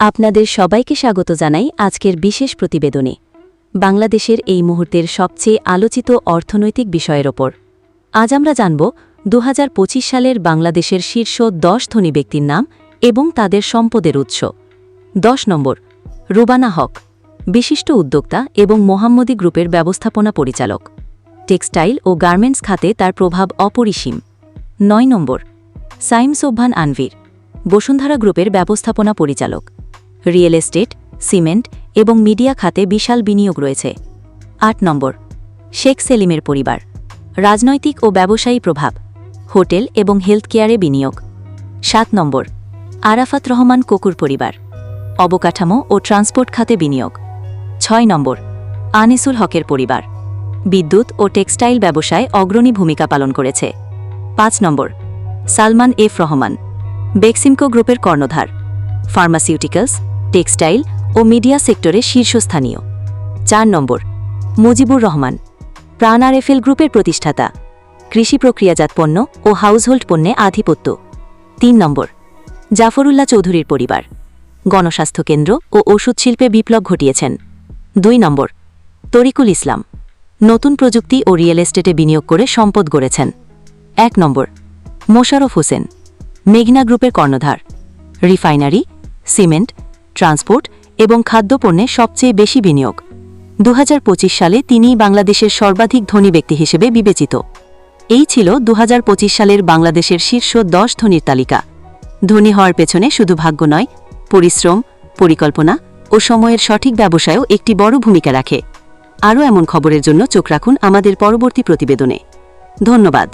আপনাদের সবাইকে স্বাগত জানাই আজকের বিশেষ প্রতিবেদনে। বাংলাদেশের এই মুহূর্তের সবচেয়ে আলোচিত অর্থনৈতিক বিষয়ের ওপর। আজ আমরা জানব দু হাজার পঁচিশ সালের বাংলাদেশের শীর্ষ দশ ধনী ব্যক্তির নাম এবং তাদের সম্পদের উৎস। দশ নম্বর, রুবানা হক, বিশিষ্ট উদ্যোক্তা এবং মোহাম্মদী গ্রুপের ব্যবস্থাপনা পরিচালক। টেক্সটাইল ও গার্মেন্টস খাতে তার প্রভাব অপরিসীম। নয় নম্বর সাইম সোভান আনভির, বসুন্ধরা গ্রুপের ব্যবস্থাপনা পরিচালক। রিয়েল এস্টেট, সিমেন্ট এবং মিডিয়া খাতে বিশাল বিনিয়োগ রয়েছে। আট নম্বর, শেখ সেলিমের পরিবার। রাজনৈতিক ও ব্যবসায়ী প্রভাব, হোটেল এবং হেলথ কেয়ারে বিনিয়োগ। সাত নম্বর, আরাফাত রহমান কোকুর পরিবার। অবকাঠামো ও ট্রান্সপোর্ট খাতে বিনিয়োগ। ছয় নম্বর, আনিসুল হকের পরিবার। বিদ্যুৎ ও টেক্সটাইল ব্যবসায় অগ্রণী ভূমিকা পালন করেছে। পাঁচ নম্বর, সালমান এফ রহমান। বেক্সিমকো গ্রুপের কর্ণধার। ফার্মাসিউটিক্যালস টেক্সটাইল ও মিডিয়া সেক্টরে শীর্ষস্থানীয়। চার নম্বর, মুজিবুর রহমান, প্রাণ আরএফএল গ্রুপের প্রতিষ্ঠাতা, কৃষি প্রক্রিয়াজাত পণ্য ও হাউসহোল্ড পণ্যে আধিপত্য। তিন নম্বর, জাফরুল্লাহ চৌধুরীর পরিবার, গণস্বাস্থ্য কেন্দ্র ও ওষুধ শিল্পে বিপ্লব ঘটিয়েছেন। দুই নম্বর, তরিকুল ইসলাম, নতুন প্রযুক্তি ও রিয়েল এস্টেটে বিনিয়োগ করে সম্পদ গড়েছেন। এক নম্বর, মোশারফ হোসেন, মেঘনা গ্রুপের কর্ণধার, রিফাইনারি, সিমেন্ট ট্রান্সপোর্ট এবং খাদ্যপণ্যে সবচেয়ে বেশি বিনিয়োগ। দু হাজার পঁচিশ সালে তিনি বাংলাদেশের সর্বাধিক ধনী ব্যক্তি হিসেবে বিবেচিত। এই ছিল দু হাজার পঁচিশ সালের বাংলাদেশের শীর্ষ দশ ধনীর তালিকা। ধনী হওয়ার পেছনে শুধু ভাগ্য নয়, পরিশ্রম, পরিকল্পনা ও সময়ের সঠিক ব্যবসায়ও একটি বড় ভূমিকা রাখে। আরও এমন খবরের জন্য চোখ রাখুন আমাদের পরবর্তী প্রতিবেদনে। ধন্যবাদ।